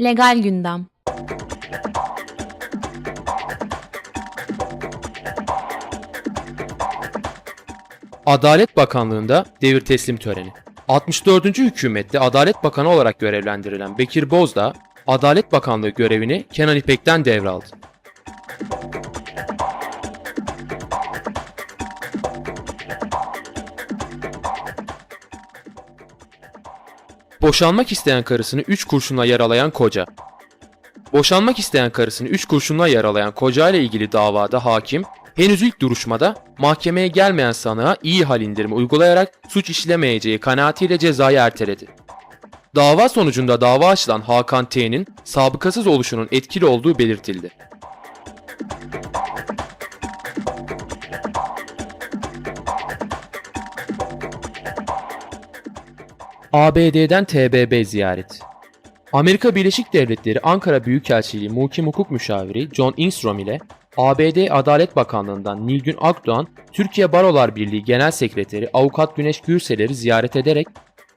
Legal gündem. Adalet Bakanlığı'nda devir teslim töreni. 64. hükümette Adalet Bakanı olarak görevlendirilen Bekir Bozdağ, Adalet Bakanlığı görevini Kenan İpek'ten devraldı. Boşanmak isteyen karısını 3 kurşunla yaralayan koca. Boşanmak isteyen karısını 3 kurşunla yaralayan koca ile ilgili davada hakim henüz ilk duruşmada mahkemeye gelmeyen sanığa iyi hal indirimi uygulayarak suç işlemeyeceği kanaatiyle cezayı erteledi. Dava sonucunda dava açılan Hakan T'nin sabıkasız oluşunun etkili olduğu belirtildi. ABD'den TBB ziyaret. Amerika Birleşik Devletleri Ankara Büyükelçiliği Muhkim Hukuk Müşaviri John Instrom ile ABD Adalet Bakanlığı'ndan Nilgün Akdoğan, Türkiye Barolar Birliği Genel Sekreteri Avukat Güneş Gürseler'i ziyaret ederek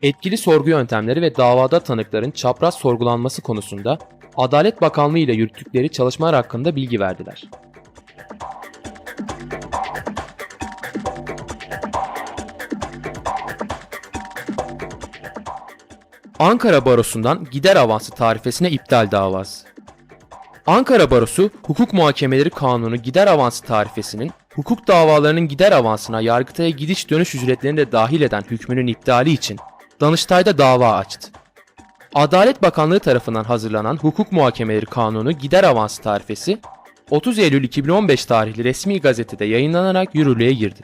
etkili sorgu yöntemleri ve davada tanıkların çapraz sorgulanması konusunda Adalet Bakanlığı ile yürüttükleri çalışmalar hakkında bilgi verdiler. Ankara Barosu'ndan gider avansı tarifesine iptal davası. Ankara Barosu Hukuk Muhakemeleri Kanunu gider avansı tarifesinin hukuk davalarının gider avansına yargıtaya gidiş dönüş ücretlerini de dahil eden hükmünün iptali için Danıştay'da dava açtı. Adalet Bakanlığı tarafından hazırlanan Hukuk Muhakemeleri Kanunu gider avansı tarifesi 30 Eylül 2015 tarihli resmi gazetede yayınlanarak yürürlüğe girdi.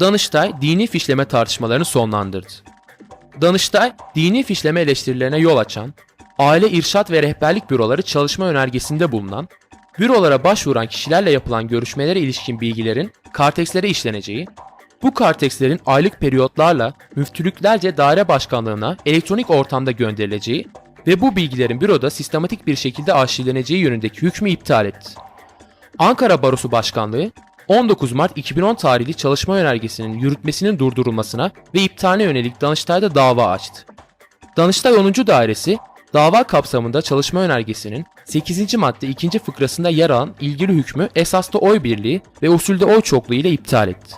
Danıştay dini fişleme tartışmalarını sonlandırdı. Danıştay, dini fişleme eleştirilerine yol açan, aile irşat ve rehberlik büroları çalışma önergesinde bulunan, bürolara başvuran kişilerle yapılan görüşmelere ilişkin bilgilerin kartekslere işleneceği, bu kartekslerin aylık periyotlarla müftülüklerce daire başkanlığına elektronik ortamda gönderileceği ve bu bilgilerin büroda sistematik bir şekilde arşivleneceği yönündeki hükmü iptal etti. Ankara Barosu Başkanlığı 19 Mart 2010 tarihli çalışma önergesinin yürütmesinin durdurulmasına ve iptaline yönelik Danıştay'da dava açtı. Danıştay 10. Dairesi, dava kapsamında çalışma önergesinin 8. madde 2. fıkrasında yer alan ilgili hükmü esaslı oy birliği ve usulde oy çokluğu ile iptal etti.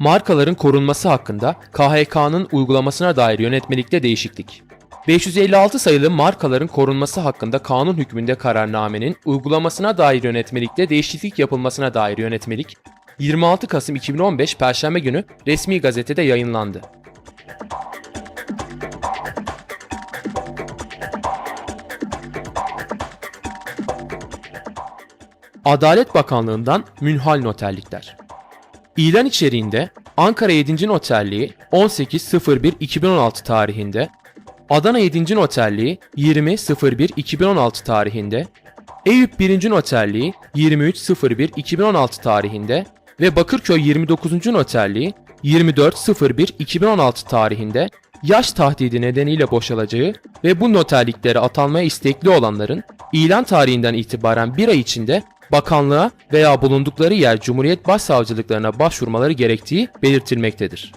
Markaların korunması hakkında KHK'nın uygulamasına dair yönetmelikte değişiklik. 556 sayılı markaların korunması hakkında kanun hükmünde kararnamenin uygulamasına dair yönetmelikte değişiklik yapılmasına dair yönetmelik 26 Kasım 2015 Perşembe günü resmi gazetede yayınlandı. Adalet Bakanlığı'ndan münhal noterlikler. İlan içeriğinde Ankara 7. Noterliği 18.01.2016 tarihinde, Adana 7. Noterliği 20.01.2016 tarihinde, Eyüp 1. Noterliği 23.01.2016 tarihinde ve Bakırköy 29. Noterliği 24.01.2016 tarihinde yaş tahdidi nedeniyle boşalacağı ve bu noterliklere atanmaya istekli olanların ilan tarihinden itibaren bir ay içinde bakanlığa veya bulundukları yer Cumhuriyet Başsavcılıklarına başvurmaları gerektiği belirtilmektedir.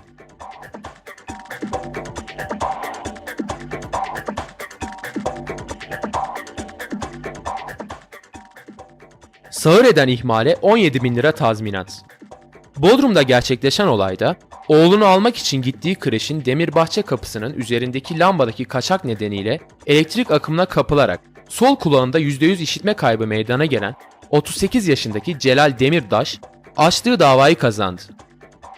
Sağır eden ihmale 17 bin lira tazminat. Bodrum'da gerçekleşen olayda oğlunu almak için gittiği kreşin demirbahçe kapısının üzerindeki lambadaki kaçak nedeniyle elektrik akımına kapılarak sol kulağında %100 işitme kaybı meydana gelen 38 yaşındaki Celal Demirdaş açtığı davayı kazandı.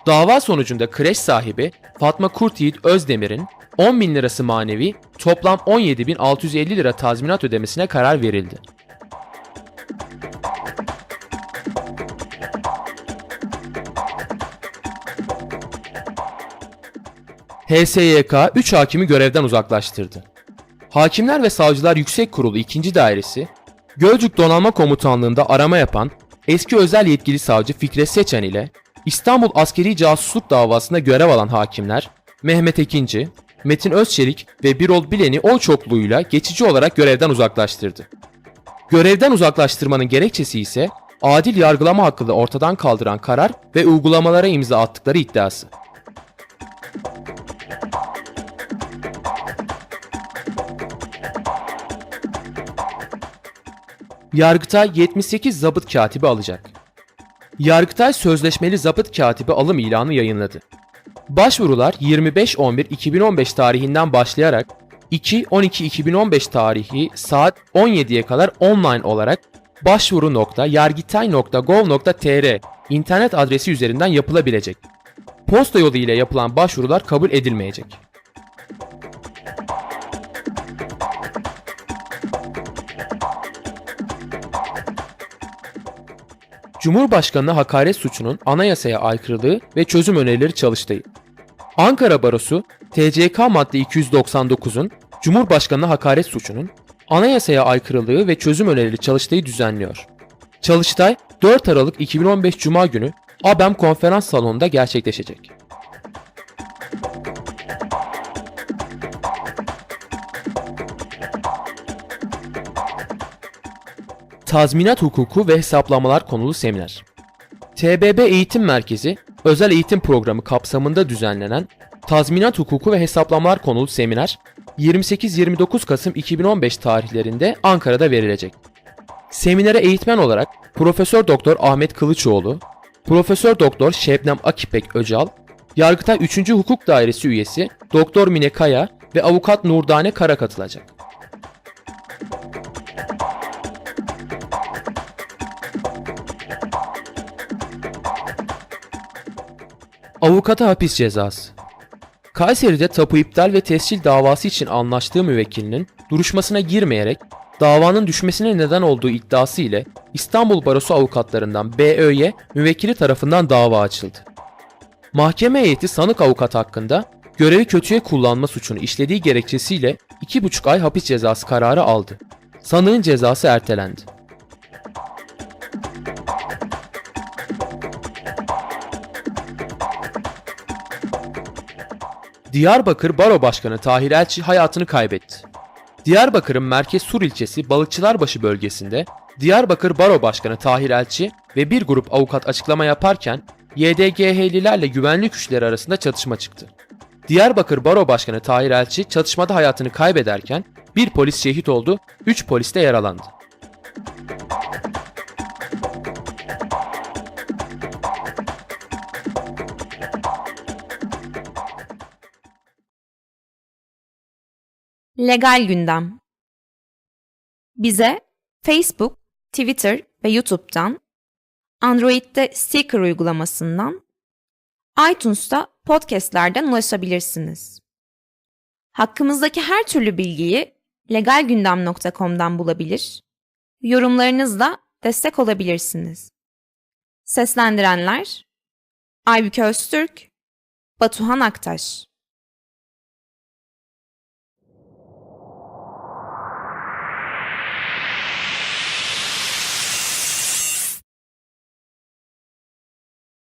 Dava sonucunda kreş sahibi Fatma Kurtyiğit Özdemir'in 10 bin lirası manevi toplam 17.650 lira tazminat ödemesine karar verildi. HSYK 3 hakimi görevden uzaklaştırdı. Hakimler ve Savcılar Yüksek Kurulu 2. Dairesi, Gölcük Donanma Komutanlığı'nda arama yapan eski özel yetkili savcı Fikret Seçen ile İstanbul Askeri Casusluk davasında görev alan hakimler Mehmet Ekinci, Metin Özçelik ve Birol Bilen'i oy çokluğuyla geçici olarak görevden uzaklaştırdı. Görevden uzaklaştırmanın gerekçesi ise adil yargılama hakkını ortadan kaldıran karar ve uygulamalara imza attıkları iddiası. Yargıtay 78 zabıt katibi alacak. Yargıtay sözleşmeli zabıt katibi alım ilanı yayınladı. Başvurular 25.11.2015 tarihinden başlayarak 2.12.2015 tarihi saat 17'ye kadar online olarak başvuru.yargitay.gov.tr internet adresi üzerinden yapılabilecek. Posta yolu ile yapılan başvurular kabul edilmeyecek. Cumhurbaşkanına hakaret suçunun anayasaya aykırılığı ve çözüm önerileri çalıştığı. Ankara Barosu, TCK madde 299'un Cumhurbaşkanına hakaret suçunun anayasaya aykırılığı ve çözüm önerileri çalıştığı düzenliyor. Çalıştay 4 Aralık 2015 Cuma günü ABEM konferans salonunda gerçekleşecek. Tazminat hukuku ve hesaplamalar konulu seminer. TBB Eğitim Merkezi, özel eğitim programı kapsamında düzenlenen Tazminat hukuku ve hesaplamalar konulu seminer 28-29 Kasım 2015 tarihlerinde Ankara'da verilecek. Seminere eğitmen olarak Profesör Doktor Ahmet Kılıçoğlu, Profesör Doktor Şebnem Akipek Öcal, Yargıtay 3. Hukuk Dairesi üyesi Doktor Mine Kaya ve Avukat Nurdane Kara katılacak. Avukata hapis cezası. Kayseri'de tapu iptal ve tescil davası için anlaştığı müvekkilinin duruşmasına girmeyerek davanın düşmesine neden olduğu iddiası ile İstanbul Barosu avukatlarından BÖ'ye müvekkili tarafından dava açıldı. Mahkeme heyeti sanık avukat hakkında görevi kötüye kullanma suçunu işlediği gerekçesiyle 2,5 ay hapis cezası kararı aldı. Sanığın cezası ertelendi. Diyarbakır Baro Başkanı Tahir Elçi hayatını kaybetti. Diyarbakır'ın Merkez Sur ilçesi Balıkçılarbaşı bölgesinde Diyarbakır Baro Başkanı Tahir Elçi ve bir grup avukat açıklama yaparken YDGH'lilerle güvenlik güçleri arasında çatışma çıktı. Diyarbakır Baro Başkanı Tahir Elçi çatışmada hayatını kaybederken bir polis şehit oldu, 3 polis de yaralandı. Legal Gündem Bize Facebook, Twitter ve YouTube'dan, Android'de Sticker uygulamasından, iTunes'ta podcastlerden ulaşabilirsiniz. Hakkımızdaki her türlü bilgiyi legalgündem.com'dan bulabilir, yorumlarınızla destek olabilirsiniz. Seslendirenler Aybüke Öztürk, Batuhan Aktaş